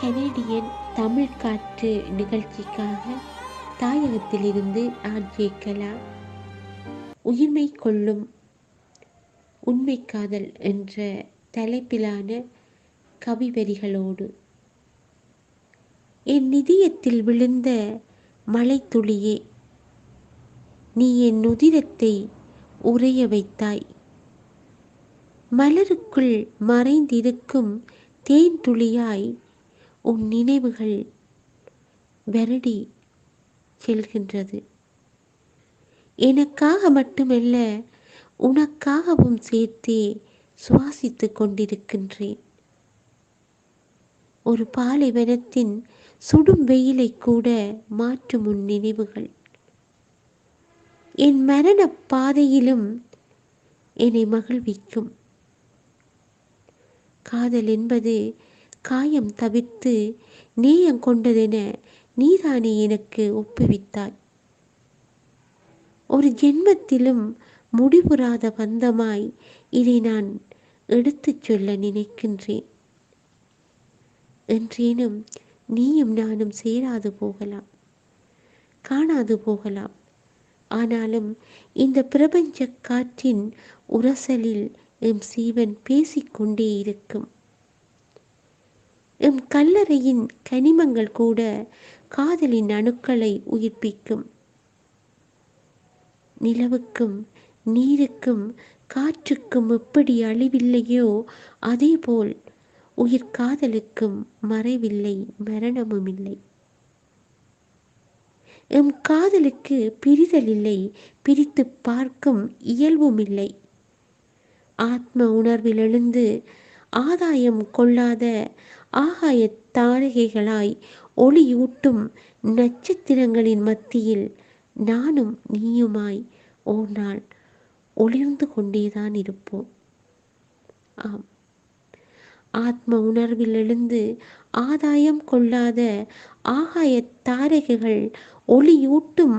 Canadian Tamil காற்று நிகழ்ச்சிக்காக தாயகத்திலிருந்து RJ கலா. உயிர்மை கொள்ளும் உண்மை காதல் என்ற தலைப்பிலான கவிவரிகளோடு. என் நிதியத்தில் விழுந்த மழைத்துளியே நீ என் உதிரத்தை உறைய வைத்தாய். மலருக்குள் மறைந்திருக்கும் தேன் துளியாய் உன் நினைவுகள் விரடி செல்கின்றது. எனக்காக மட்டுமல்ல உனக்காகவும் சேர்த்தே சுவாசித்துக் கொண்டிருக்கின்றேன். ஒரு பாலைவனத்தின் சுடும் வெயிலை கூட மாற்றும் உன் நினைவுகள். என் மரண பாதையிலும் என்னை மகிழ்விக்கும். காதல் என்பது காயம் தவிர்த்து நேயம் கொண்டதென நீதானே எனக்கு ஒப்புவித்தாய் ஒரு ஜென்மத்திலும் முடிவுறாத பந்தமாய் இதை நான் எடுத்துச் சொல்ல நினைக்கின்றேன். என்றேனும் நீயும் நானும் சேராது போகலாம். காணாது போகலாம். ஆனாலும் இந்த பிரபஞ்ச காற்றின் உரசலில் எம் சீவன் பேசிக்கொண்டே இருக்கும். எம் கல்லறையின் கனிமங்கள் கூட காதலின் அணுக்களை உயிர்ப்பிக்கும். நிலவுக்கும் நீருக்கும் காற்றுக்கும் எப்படி அழிவில்லையோ அதேபோல் உயிர் காதலுக்கும் மறைவில்லை மரணமும் இல்லை எம் காதலுக்கு பிரிதல் இல்லை பிரித்து பார்க்கும் இயல்பும் இல்லை ஆத்ம உணர்வில் எழுந்து ஆதாயம் கொள்ளாத ஆகாய தாரகைகளாய் ஒளியூட்டும் நட்சத்திரங்களின் மத்தியில் நானும் நீயுமாய் ஓர் நாள் ஒளிர்ந்து கொண்டேதான் இருப்போம். ஆம். ஆத்ம உணர்வில் எழுந்து ஆதாயம் கொள்ளாத ஆகாய தாரகைகள் ஒளியூட்டும்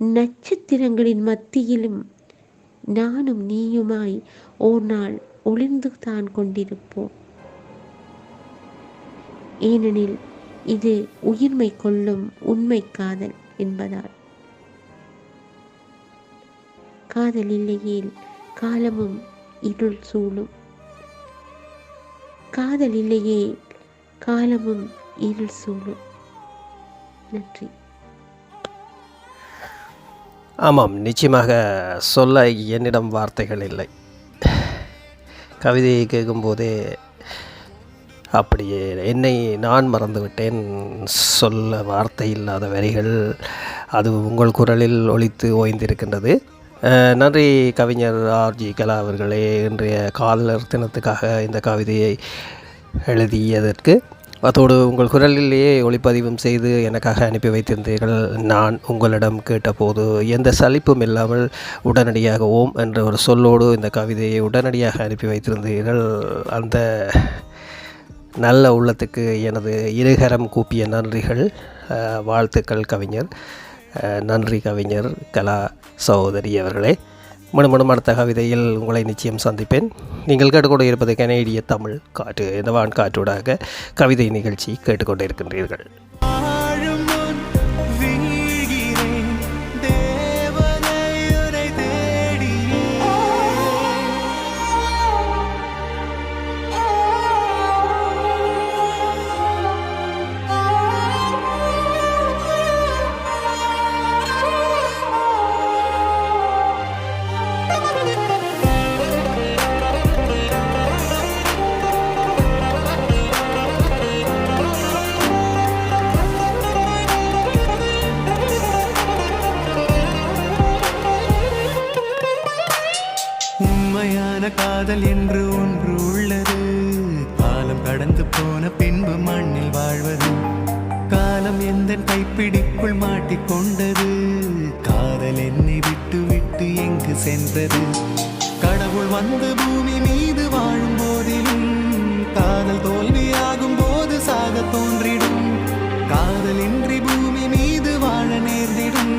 நட்சத்திரங்களின் மத்தியிலும் நானும் நீயுமாய் ஓர் நாள் ஒளிர்ந்து தான் கொண்டிருப்போம். ஏனெனில் இது உயிர்மை கொள்ளும் உண்மை காதல் என்பதால். காதல் இல்லையேல் காலமும் இருள் சூழும். காதல் இல்லையே காலமும் இருள் சூழும். நன்றி. ஆமாம் நிச்சயமாக சொல்ல என்னிடம் வார்த்தைகள் இல்லை. கவிதையை கேட்கும்போதே அப்படியே என்னை நான் மறந்துவிட்டேன். சொல்ல வார்த்தை இல்லாத வரிகள் அது உங்கள் குரலில் ஒழித்து ஓய்ந்திருக்கின்றது. நன்றி கவிஞர் ஆர்ஜி கலா அவர்களே இன்றைய காதலர் தினத்துக்காக இந்த கவிதையை எழுதியதற்கு. அதோடு உங்கள் குரலிலேயே ஒளிப்பதிவும் செய்து எனக்காக அனுப்பி வைத்திருந்தீர்கள். நான் உங்களிடம் கேட்டபோது எந்த சலிப்பும் இல்லாமல் உடனடியாக ஓம் என்ற ஒரு சொல்லோடு இந்த கவிதையை உடனடியாக அனுப்பி வைத்திருந்தீர்கள். அந்த நல்ல உள்ளத்துக்கு எனது இருகரம் கூப்பிய நன்றிகள். வாழ்த்துக்கள் கவிஞர். நன்றி கவிஞர் கலா சகோதரி அவர்களே. மறுமணம் அடுத்த கவிதையில் உங்களை நிச்சயம் சந்திப்பேன். நீங்கள் கேட்டுக்கொண்டு இருப்பது கனேடிய தமிழ் காற்று. இந்த வான் காற்றூடாக கவிதை நிகழ்ச்சி கேட்டுக்கொண்டு இருக்கின்றீர்கள் உண்மையான காதல் என்று ஒன்று உள்ளது. காலம் கடந்து போன பின்பு மண்ணில் வாழ்வது. காலம் எந்த கைப்பிடிக்குள் மாட்டிக்கொண்டது. காதல் என்னை விட்டு விட்டு எங்கு சென்றது. கடவுள் வந்து பூமி மீது வாழும் போதிலும் காதல் தோல்வியாகும் போது சாக தோன்றிடும். காதலின்றி பூமி மீது வாழ நேர்ந்திடும்.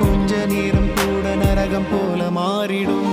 கொஞ்ச நேரம் கூட நரகம் போல மாறிடும்.